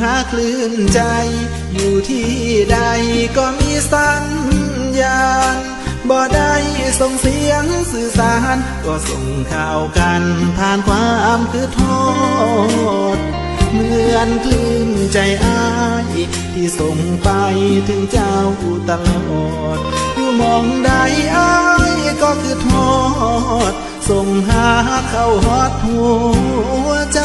หาคลื่นใจ อยู่ที่ใดก็มีสัญญาณบ่ได้ส่งเสียงสื่อสาร ก็ส่งข่าวกันผ่านความคือโทษ เหมือนคลื่นใจอ้ายที่ส่งไปถึงเจ้าตลอด อยู่มองใดอ้ายก็คือโทษ ส่งหาเข้าฮอดหัวใจ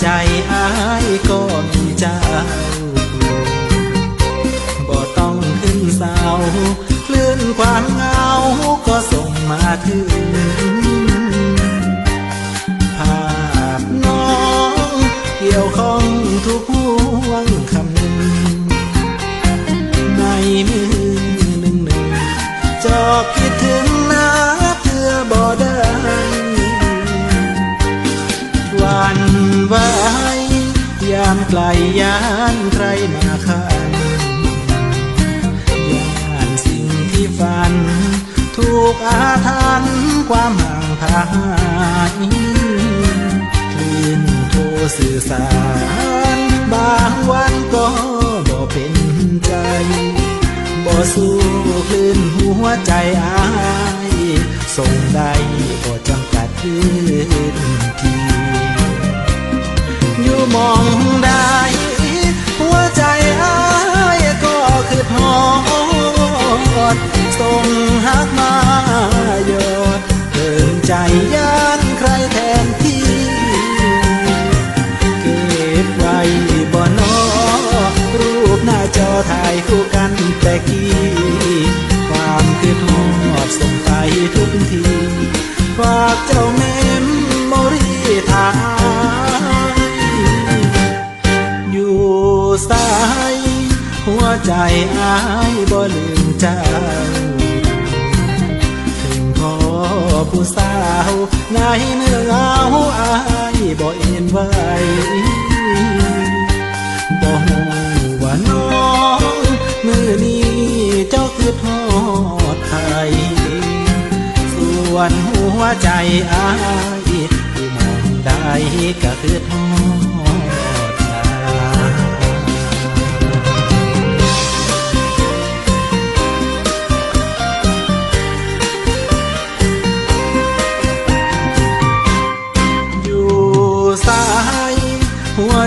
ใจอายก็มีเจ้าบ่ต้องขึ้นเสาคลื่นความเหงาก็ส่งมาถึงามไกลยานใครมาขันยานสิ่งที่ฝัน ถูกอาถรรพ์ความห่างพายคลื่นโทรสื่อสาร บางวันก็บ่เป็นใจ บ่สู้คลื่นหัวใจอายส่งได้บ่จำกัดพื้นที่ มองใดหัวใจอายก็คือทอดส่งหักมายอดเกินใจย่านใครแทนที่ เก็บไว้บ่นอรูปหน้าจอถ่ายคู่กันแต่กี้ความคือทอดส่งไปทุกทีฝากเจ้าเมมโม ใจอายบ่ลืมเจ้า ถึงพ่อผู้สาวในเมื่อเหงาอายบ่เอ็นไว้บ่ฮู้ว่าน้องมือนี้เจ้าคือทอดไทยส่วนหัวใจอายที่มองได้ก็คือทอด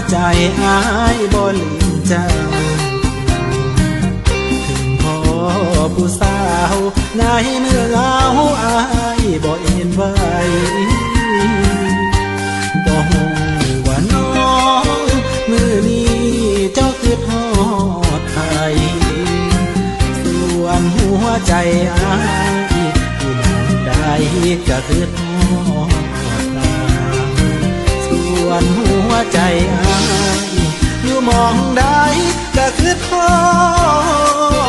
ใจอายบ่ลืมเจ้า ถึงพ่อผู้สาวในเมื่อเหงาอายบ่เอ็นไว้บ่ฮู้ว่าน้อง มือนี้เจ้าคือทอดไทยส่วนหัวใจอายที่มองได้ก็คือทอดนาง วนหัวใจอายอยู่มองได้ก็คือทอ